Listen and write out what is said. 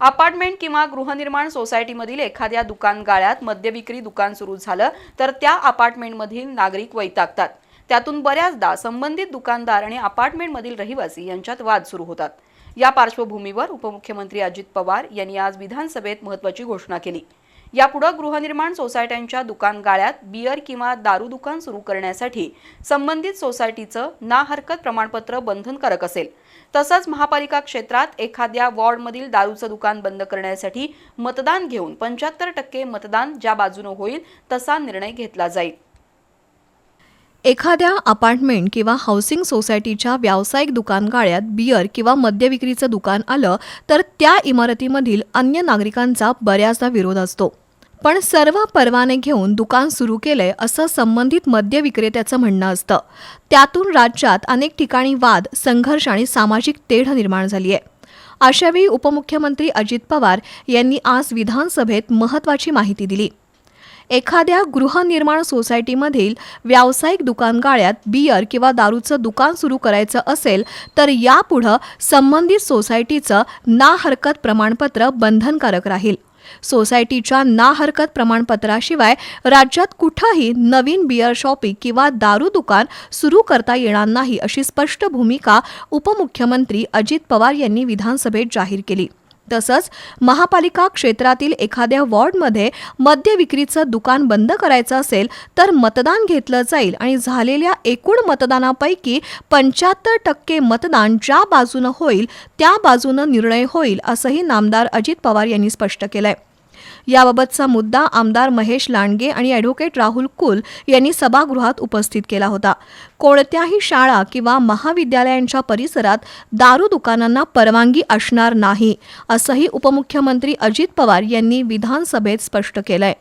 Apartment किंवा गृहनिर्माण सोसायटीमधील एखाद्या दुकान गाळ्यात मद्यविक्री दुकान सुरू झालं तर त्या अपार्टमेंटमधील नागरिक वैतागतात. त्यातून बऱ्याचदा संबंधित दुकानदार आणि अपार्टमेंटमधील रहिवासी यांच्यात वाद सुरू होतात. या पार्श्वभूमीवर उपमुख्यमंत्री अजित पवार यांनी आज विधानसभेत महत्त्वाची घोषणा केली. यापुढे गृहनिर्माण सोसायट्यांच्या दुकान गाळ्यात बियर किंवा दारू दुकान सुरू करण्यासाठी संबंधित सोसायटीचं ना हरकत प्रमाणपत्र बंधनकारक असेल. तसंच महापालिका क्षेत्रात एखाद्या वॉर्डमधील दारूचं दुकान बंद करण्यासाठी मतदान घेऊन पंच्याहत्तर टक्के मतदान ज्या बाजूनं होईल तसा निर्णय घेतला जाईल. एखाद्या अपार्टमेंट किंवा हाऊसिंग सोसायटीच्या व्यावसायिक दुकान गाळ्यात बियर किंवा मद्यविक्रीचं दुकान आलं तर त्या इमारतीमधील अन्य नागरिकांचा बऱ्याचदा विरोध असतो. पण सर्व परवाने घेऊन दुकान सुरू केलंय असं संबंधित मद्य विक्रेत्याचं म्हणणं असतं. त्यातून राज्यात अनेक ठिकाणी वाद संघर्ष आणि सामाजिक तेढ निर्माण झाली आहे. अशावेळी उपमुख्यमंत्री अजित पवार यांनी आज विधानसभेत महत्त्वाची माहिती दिली. एखाद्या गृहनिर्माण सोसायटीमधील व्यावसायिक दुकान गाळ्यात बियर किंवा दारूचं दुकान सुरू करायचं असेल तर यापुढं संबंधित सोसायटीचं ना हरकत प्रमाणपत्र बंधनकारक राहील. सोसायटीच्या ना हरकत प्रमाणपत्राशिवाय राज्यात कुठंही नवीन बियर शॉपी किंवा दारू दुकान सुरू करता येणार नाही अशी स्पष्ट भूमिका उपमुख्यमंत्री अजित पवार यांनी विधानसभेत जाहीर केली. तसंच महापालिका क्षेत्रातील एखाद्या वॉर्डमध्ये मद्य विक्रीचं दुकान बंद करायचं असेल तर मतदान घेतलं जाईल आणि झालेल्या एकूण मतदानापैकी पंच्याहत्तर टक्के मतदान ज्या बाजूनं होईल त्या बाजूनं निर्णय होईल असंही नामदार अजित पवार यांनी स्पष्ट केलं आहे याबाबतचा मुद्दा आमदार महेश लांडगे आणि ॲडव्होकेट राहुल कुल यांनी सभागृहात उपस्थित केला होता. कोणत्याही शाळा किंवा महाविद्यालयांच्या परिसरात दारू दुकानांना परवानगी असणार नाही असंही उपमुख्यमंत्री अजित पवार यांनी विधानसभेत स्पष्ट केलंय.